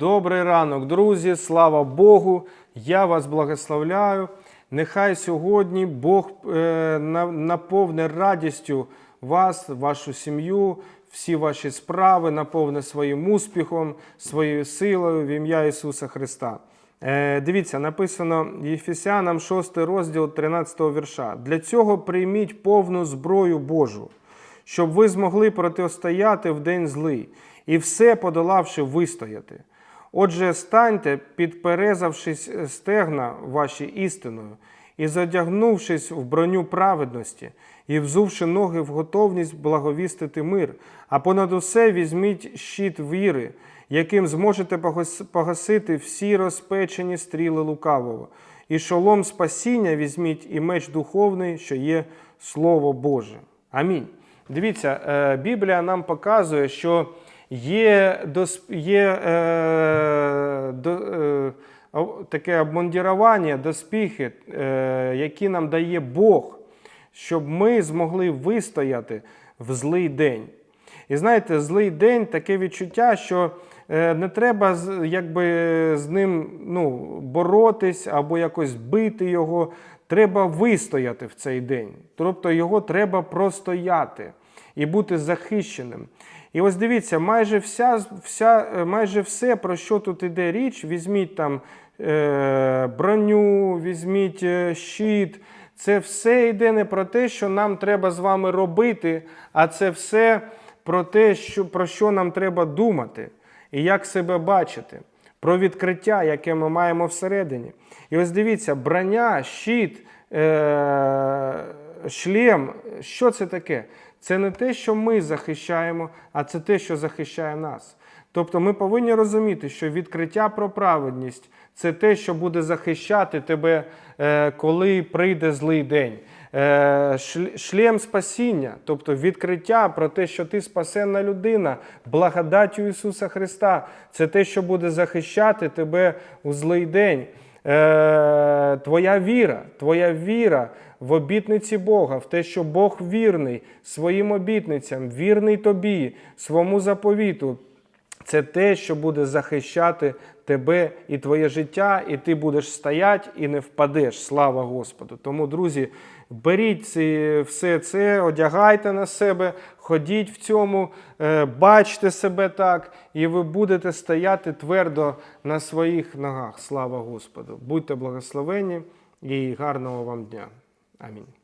Добрий ранок, друзі! Слава Богу! Я вас благословляю. Нехай сьогодні Бог е, наповне радістю вас, вашу сім'ю, всі ваші справи, наповне своїм успіхом, своєю силою в ім'я Ісуса Христа. Е, дивіться, написано Єфесянам 6 розділ 13 вірша. Для цього прийміть повну зброю Божу, щоб ви змогли протистояти в день злий і все подолавши вистояти. Отже, станьте, підперезавшись стегна ваші істиною, і задягнувшись в броню праведності, і взувши ноги в готовність благовістити мир, а понад усе візьміть щит віри, яким зможете погасити всі розпечені стріли лукавого, і шолом спасіння візьміть і меч духовний, що є Слово Боже. Амінь. Дивіться, е, Біблія нам показує, що є, є е, до, е, таке обмундірування, доспіхи, е, які нам дає Бог, щоб ми змогли вистояти в злий день. І знаєте, злий день таке відчуття, що е, не треба якби, з ним ну, боротись або якось бити його. Треба вистояти в цей день. Тобто його треба простояти і бути захищеним. І ось дивіться, майже вся, вся, е, майже все, про що тут іде річ, візьміть там е, броню, візьміть е, щит. Це все йде не про те, що нам треба з вами робити, а це все про те, що, про що нам треба думати і як себе бачити, про відкриття, яке ми маємо всередині. І ось дивіться, броня, щит, е- шлем, що це таке? Це не те, що ми захищаємо, а це те, що захищає нас. Тобто ми повинні розуміти, що відкриття про праведність це те, що буде захищати тебе, е, коли прийде злий день. Е, Шлем спасіння, тобто відкриття про те, що ти спасенна людина, благодаттю Ісуса Христа, це те, що буде захищати тебе у злий день. Е, Твоя віра, твоя віра в обітниці Бога, в те, що Бог вірний своїм обітницям, вірний тобі, своєму заповіту. Це те, що буде захищати тебе і твоє життя, і ти будеш стояти і не впадеш. Слава Господу. Тому, друзі, беріть все це, одягайте на себе, ходіть в цьому, е, бачте себе так, і ви будете стояти твердо на своїх ногах. Слава Господу. Будьте благословені і гарного вам дня. Амінь.